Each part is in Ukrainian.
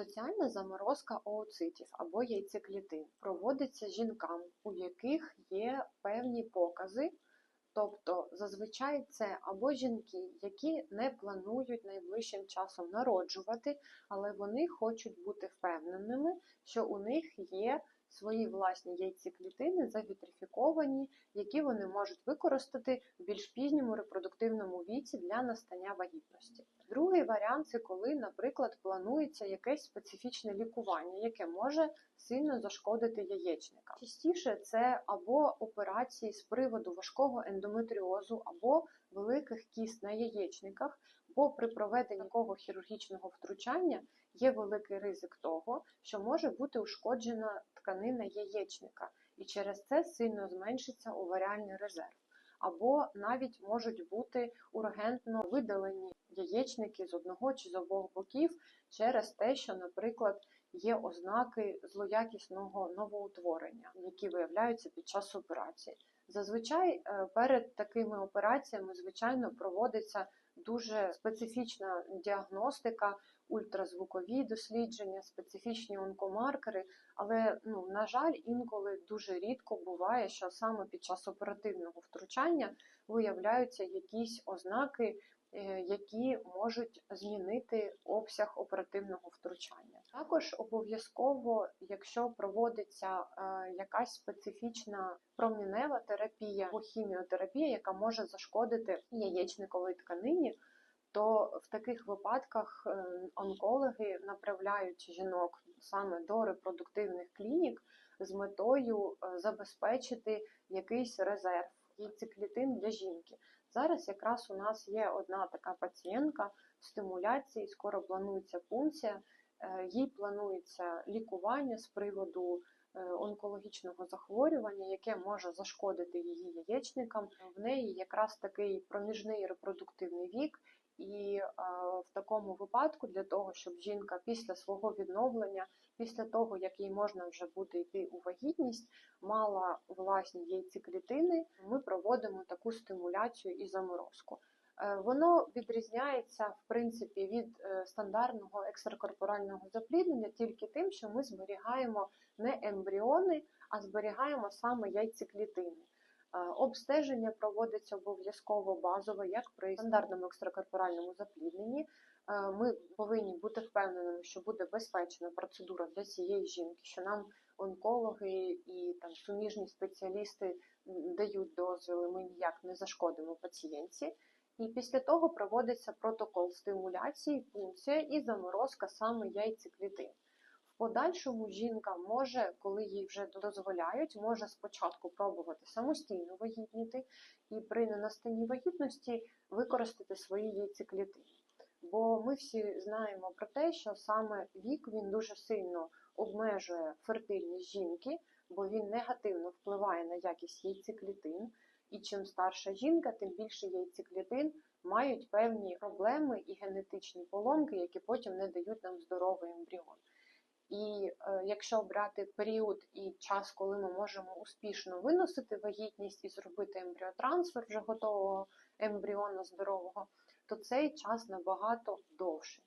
Соціальна заморозка ооцитів або яйцеклітин проводиться жінкам, у яких є певні покази. Тобто зазвичай це або жінки, які не планують найближчим часом народжувати, але вони хочуть бути впевненими, що у них є свої власні яйцеклітини завітрифіковані, які вони можуть використати в більш пізньому репродуктивному віці для настання вагітності. Другий варіант це коли, наприклад, планується якесь специфічне лікування, яке може сильно зашкодити яєчникам. Частіше це або операції з приводу важкого ендометріозу, або великих кіст на яєчниках, бо при проведенні такого хірургічного втручання є великий ризик того, що може бути ушкоджена тканина яєчника, і через це сильно зменшиться оваріальний резерв. Або навіть можуть бути ургентно видалені яєчники з одного чи з обох боків через те, що, наприклад, є ознаки злоякісного новоутворення, які виявляються під час операції. Зазвичай е, перед такими операціями, звичайно, проводиться дуже специфічна діагностика, ультразвукові дослідження, специфічні онкомаркери, але ну, на жаль, інколи дуже рідко буває, що саме під час оперативного втручання виявляються якісь ознаки, е, які можуть змінити обсяг оперативного втручання. Також обов'язково, якщо проводиться е, якась специфічна промінева терапія або хіміотерапія, яка може зашкодити яєчниковій тканині, то в таких випадках е, онкологи направляють жінок саме до репродуктивних клінік з метою е, забезпечити якийсь резерв яйцеклітин для жінки. Зараз якраз у нас є одна така пацієнтка в стимуляції, скоро планується пункція, їй планується лікування з приводу онкологічного захворювання, яке може зашкодити її яєчникам. В неї якраз такий проміжний репродуктивний вік. І е, в такому випадку, для того, щоб жінка після свого відновлення, після того, як їй можна вже буде йти у вагітність, мала власні яйцеклітини, ми проводимо таку стимуляцію і заморозку. Е, воно відрізняється в принципі від е, стандартного екстракорпорального запліднення тільки тим, що ми зберігаємо не ембріони, а зберігаємо саме яйцеклітини. Обстеження проводиться обов'язково базове, як при стандартному екстракорпоральному заплідненні. Ми повинні бути впевненими, що буде безпечна процедура для цієї жінки, що нам онкологи і там суміжні спеціалісти дають дозвіли, ми ніяк не зашкодимо пацієнтці. І після того проводиться протокол стимуляції, пункція і заморозка саме яйцеклітин В подальшому жінка може, коли їй вже дозволяють, може спочатку пробувати самостійно вагітніти і при ненастанні вагітності використати свої яйцеклітини. Бо ми всі знаємо про те, що саме вік він дуже сильно обмежує фертильність жінки, бо він негативно впливає на якість яйцеклітин. І чим старша жінка, тим більше яйцеклітин мають певні проблеми і генетичні поломки, які потім не дають нам здоровий ембріон. І е, якщо брати період і час, коли ми можемо успішно виносити вагітність і зробити ембріотрансфер вже готового ембріона здорового, то цей час набагато довший.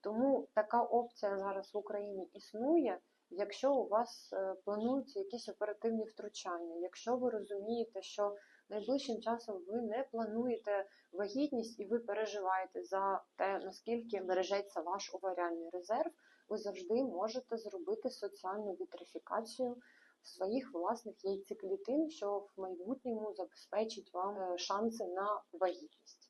Тому така опція зараз в Україні існує. Якщо у вас е, плануються якісь оперативні втручання, якщо ви розумієте, що найближчим часом ви не плануєте вагітність і ви переживаєте за те, наскільки бережеться ваш оваріальний резерв ви завжди можете зробити соціальну вітрифікацію своїх власних яйцеклітин, що в майбутньому забезпечить вам е, шанси на вагітність.